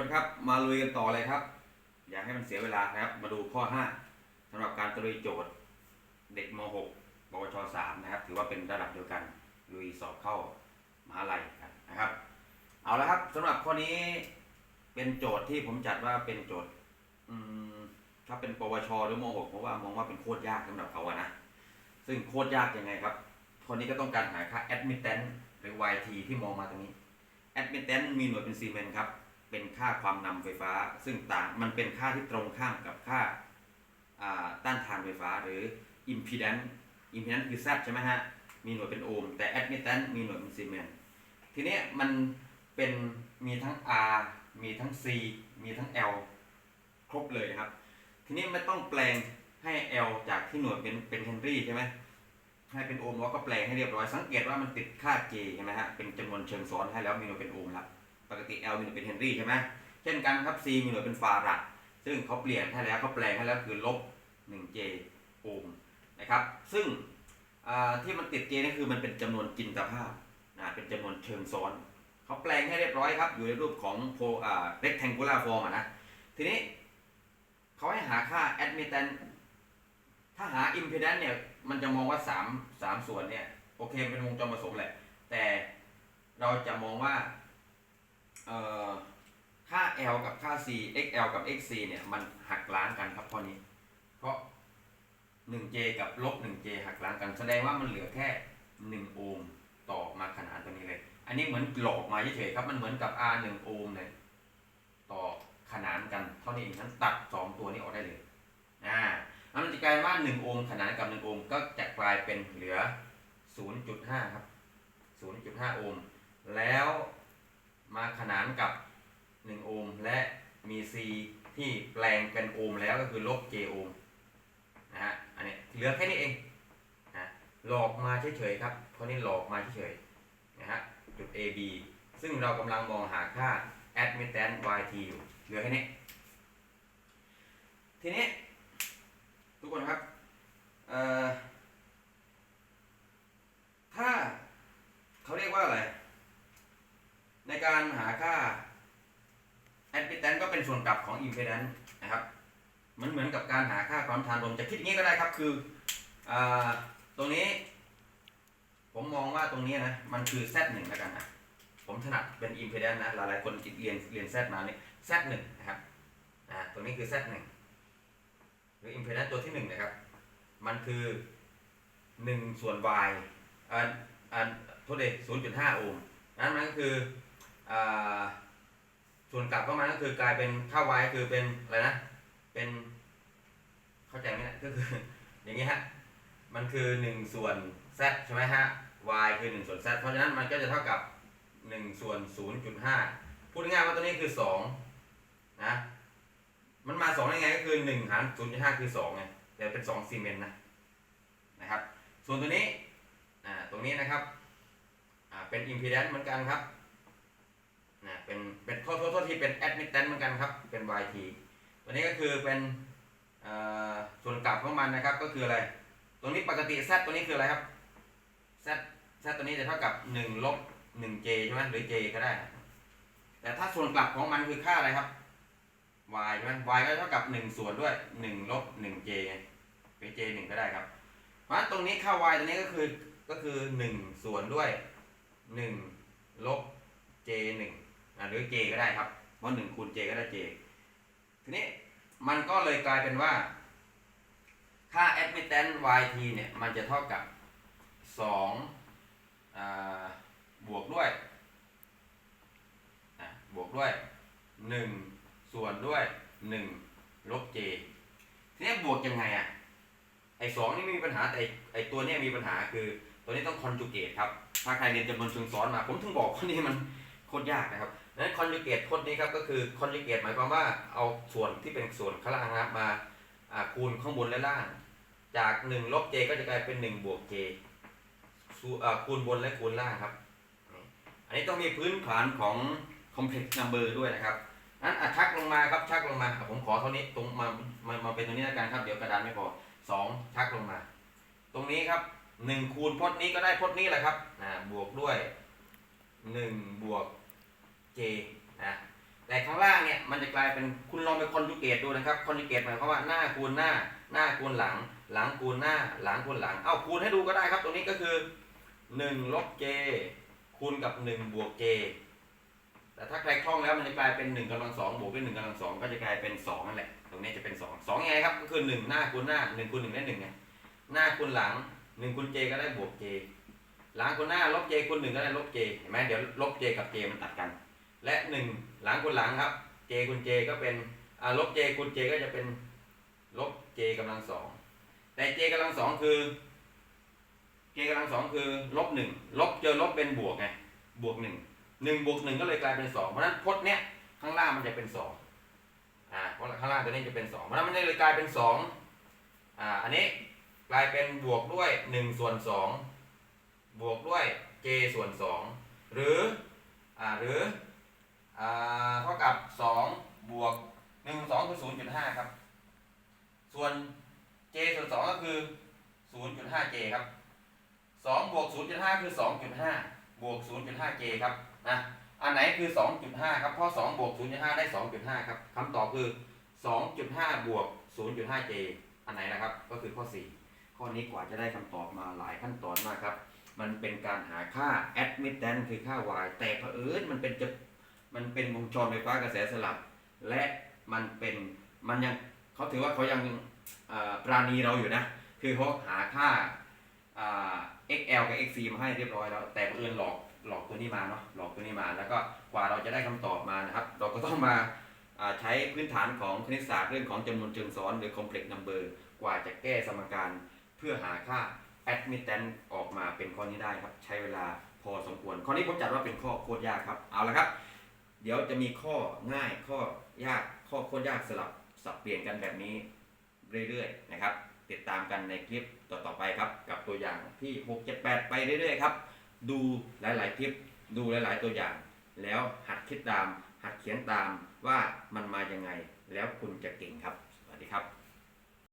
คนครับมาลุยกันต่อเลยครับ อย่าให้มันเสียเวลาครับ มาดูข้อ 5สำหรับการตรุยโจทย์ เด็กม .6 ปวช 3 นะครับ ถือว่าเป็นระดับเดียวกันลุยสอบเข้ามหาลัยกันนะครับ เอาละครับสำหรับข้อนี้เป็นโจทย์ที่ผมจัดว่าเป็นโจทย์อืมถ้าเป็นปวช หรือม .6 ผมว่ามองว่าเป็นโคตรยากสำหรับเขาอะนะซึ่งโคตรยากยังไงครับคนนี้ก็ต้องการหาค่า admittance หรือ YT ที่มองมาตรงนี้ admittance มีหน่วยเป็นซีเมนต์ครับ เป็นค่าความนำไฟฟ้า ซึ่งต่างมันเป็นค่าที่ตรงข้ามกับค่าอ่าต้านทานไฟฟ้าหรือ impedance impedance คือ Z ใช่ไหมฮะ มีหน่วยเป็นโอห์มแต่ admittance มีหน่วยเป็นซีเมนต์ทีนี้มันเป็นมีทั้ง R มีทั้ง C มีทั้ง L ครบเลยนะครับ ทีนี้ไม่ต้องแปลงให้ L จากที่หน่วยเป็นเป็นเฮนรี่ใช่ไหมให้เป็นโอห์มแล้วก็แปลงให้เรียบร้อยสังเกตว่ามันติดค่า J ใช่ไหมฮะเป็นจำนวนเชิงซ้อนให้แล้วมีหน่วยเป็นโอห์มแล้ว ปกติ L มีหน่วยเป็นเฮนรี่ใช่ไหมเช่นกันครับ C มีหน่วยเป็นฟารัดซึ่งเขาเปลี่ยนให้แล้วเขาแปลงให้แล้วคือลบ 1J โอห์มนะครับ ซึ่งที่มันติด J นี่คือมันเป็นจำนวนจินตภาพนะเป็นจำนวนเชิงซ้อนเขาแปลงให้เรียบร้อยครับ อยู่ในรูปของโพอ่า rectangular form อะนะทีนี้เขาให้หาค่า admittance ถ้าหา impedance เนี่ยมันจะมองว่า 3 3 ส่วนเนี่ยโอเคเป็นวงจรผสมแหละ แต่เราจะมองว่า ค่า L กับค่า C XL กับ XC เนี่ยมันหักล้างกันครับข้อนี้ เพราะ 1J กับลบ 1J หักล้างกัน แสดงว่ามันเหลือแค่ 1 โอห์มต่อมาขนานตัวนี้เลย อันนี้เหมือนหลอกมาเฉยๆครับ มันเหมือนกับ R 1 โอห์มเนี่ยต่อขนานกันเท่านี้เองฉันตัด 2 ตัวนี้ออกได้เลย อ่าแล้วมันจะกลายว่า 1 โอห์มขนานกับ 1 โอห์มก็จะกลายเป็นเหลือ 0.5 ครับ 0.5 โอห์มแล้ว มาขนานกับ 1 โอห์มและมี C ที่แปลงเป็นโอห์มแล้วก็คือลบ J โอห์มนะฮะอันนี้เหลือแค่นี้เองนะหลอกมาเฉยๆครับเพราะนี่หลอกมาเฉยๆนะฮะจุด AB ซึ่งเรากำลังมองหาค่า admittance YT อยู่เหลือแค่นี้ ทีนี้ ทุกคนครับ เอ่อ ถ้าเขาเรียกว่าอะไร ในการหาค่า admittance ก็เป็นส่วนกลับของ impedance นะครับมันเหมือนกับการหาค่าความทานลมจะคิดอย่างนี้ก็ได้ครับคืออตรงนี้ ผมมองว่าตรงนี้นะมันคือ z 1แล้วกันนะผมถนัดเป็น impedance นะหลายๆคนเรียนเรียน z มาเนี่ย z 1นะครับอ่าตรงนี้คือ z 1หรือ impedance ตัวที่1นะครับมันคือ1ส่วน y อ่าอ่าโทษเลย0.5โอห์มนั้นมันก็คืออ่า ส่วนกลับเข้ามาก็คือกลายเป็นค่า y คือเป็นอะไรนะ เป็น เข้าใจไหมนะก็คือ อย่างนี้ฮะ มันคือ1ส่วน z ใช่ไหมฮะ y คือ1ส่วน z เพราะฉะนั้นมันก็จะเท่ากับ1ส่วน0.5พูดง่ายว่าตัวนี้คือ2นะ มันมา2ได้ไงก็คือ1หาร0.5คือ2ไงแต่เป็น2ซีเมนต์นะนะครับ ส่วนตัวนี้อ่าตรงนี้นะครับอ่าเป็น impedance เหมือนกันครับ นะเป็นเป็นโทษโทษโทษที่เป็น admittance เหมือนกันครับ เป็น YT ตัวนี้ก็คือเป็นส่วนกลับของมันนะครับก็คืออะไร ตรงนี้ปกติ z ตัวนี้คืออะไรครับ z z ตัวนี้จะเท่ากับ1ลบ 1j ใช่ไหมหรือ j ก็ได้ แต่ถ้าส่วนกลับของมันคือค่าอะไรครับ y ใช่ไหม y ก็เท่ากับ 1 ส่วนด้วย 1 ลบ 1j ไงหรือ j 1 ก็ได้ครับ เพราะฉะนั้นตรงนี้ค่า y ตัวนี้ก็คือก็คือ 1 ส่วนด้วย 1 ลบ j 1 หรือ j ก็ได้ครับเพราะ1คูณ j ก็ได้ j ทีนี้มันก็เลยกลายเป็นว่า ค่า admittance yt เนี่ย มันจะเท่ากับ2อ่าบวกด้วยบวกด้วย 1 ส่วนด้วย 1 ลบ j ทีนี้บวกยังไงอะไอ้สองนี่ไม่มีปัญหาแต่ไอ้ตัวนี้มีปัญหาคือ ตัวนี้ต้อง conjugate ครับ ถ้าใครเรียนจำนวนเชิงซ้อนมา ผมถึงบอกข้อนี้มันโคตรยากนะครับ นั้น conjugate โคตรนี้ครับก็คือ conjugate หมายความว่าเอาส่วนที่เป็นส่วนข้างล่างนะครับมาคูณข้างบนและล่าง จาก1ลบ j ก็จะกลายเป็น1บวก j คูณบนและคูณล่างครับ อันนี้ต้องมีพื้นฐานของ complex number ด้วยนะครับนั้นชักลงมาครับชักลงมา ผมขอเท่านี้ตรงมามามาเป็นตรงนี้แล้วกันครับเดี๋ยวกระดานไม่พอ 2 ชักลงมา ตรงนี้ครับ1คูณพจน์นี้ก็ได้พจน์นี้แหละครับบวกด้วย1บวก j นะแต่ข้างล่างเนี่ยมันจะกลายเป็นคุณลองไปคอนจูเกตดูนะครับคอนจูเกตหมายความว่าหน้าคูณหน้า หน้าคูณหลัง หลังคูณหน้า หลังคูณหลัง เอาคูณให้ดูก็ได้ครับ ตรงนี้ก็คือ1ลบ j คูณกับ1บวก j แต่ถ้าใครคล่องแล้วมันจะกลายเป็น1กำลังสองบวกด้วย1กำลังสองก็จะกลายเป็น2นั่นแหละ ตรงนี้จะเป็น 2 2ยังไงครับก็คือ 1 หน้าคูณหน้า1คูณ1ได้1ไงหน้าคูณหลัง1คูณ j ก็ได้บวก j หลังคูณหน้าลบ j คูณ1ก็ได้ลบ j เห็นไหมเดี๋ยวลบ j กับ j มันตัดกัน และ 1 หลังคูณหลังครับ j คูณ j ก็เป็นลบ j คูณ j ก็จะเป็นลบ j กำลังสองแต่ j กำลังสองคือ j กำลังสองคือลบหนึ่งลบเจอลบเป็นบวกไงบวกหนึ่งหนึ่งบวกหนึ่งก็เลยกลายเป็นสองเพราะฉะนั้นพจน์เนี้ยข้างล่างมันจะเป็นสองอ่าเพราะข้างล่างตัวนี้จะเป็นสองเพราะฉะนั้นมันเลยกลายเป็นสองอ่าอันนี้กลายเป็นบวกด้วยหนึ่งส่วนสองบวกด้วย j ส่วนสองหรืออ่าหรือาเท่ากับสองบวกหนึ่งสองคือศูนย์จุดห้าครับ ส่วน j ส่วนสองก็คือศูนย์จุดห้า j ครับ สองบวกศูนย์จุดห้าคือสองจุดห้าบ วกศูนย์จุดห้าเจครับนะอันไหนคือสองจุดห้าครับเพราะสองบวกศูนย์จุดห้าได้สองจุดห้าครับคำตอบคือสองจุดห้าบวกศูนย์จุดห้าเจอันไหนนะครับก็คือข้อสี่ข้อนี้กว่าจะได้คำตอบมาหลายขั้นตอนมากครับ มันเป็นการหาค่า admittance คือค่า y แต่เผอิญมันเป็นจะมันเป็นวงจรไฟฟ้ากระแสสลับ และมันเป็นมันยังเขาถือว่าเขายังปราณีเราอยู่นะ คือเขาหาค่า XL กับ XC มาให้เรียบร้อยแล้ว แต่บังเอิญหลอกหลอกตัวนี้มาเนาะหลอกตัวนี้มา แล้วก็กว่าเราจะได้คำตอบมานะครับ เราก็ต้องมาใช้พื้นฐานของคณิตศาสตร์เรื่องของจำนวนเชิงซ้อนหรือ complex number กว่าจะแก้สมการเพื่อหาค่า admittance ออกมาเป็นข้อนี้ได้ครับ ใช้เวลาพอสมควร ข้อนี้ผมจัดว่าเป็นข้อโคตรยากครับ เอาละครับ เดี๋ยวจะมีข้อง่ายข้อยากข้อโคตรยากสลับสับเปลี่ยนกันแบบนี้เรื่อยๆนะครับ ติดตามกันในคลิปต่อๆไปครับ กับตัวอย่างที่ 6 7 8 ไปเรื่อยๆครับ ดูหลายๆคลิป ดูหลายๆตัวอย่าง แล้วหัดคิดตาม หัดเขียนตามว่ามันมายังไง แล้วคุณจะเก่งครับ สวัสดีครับ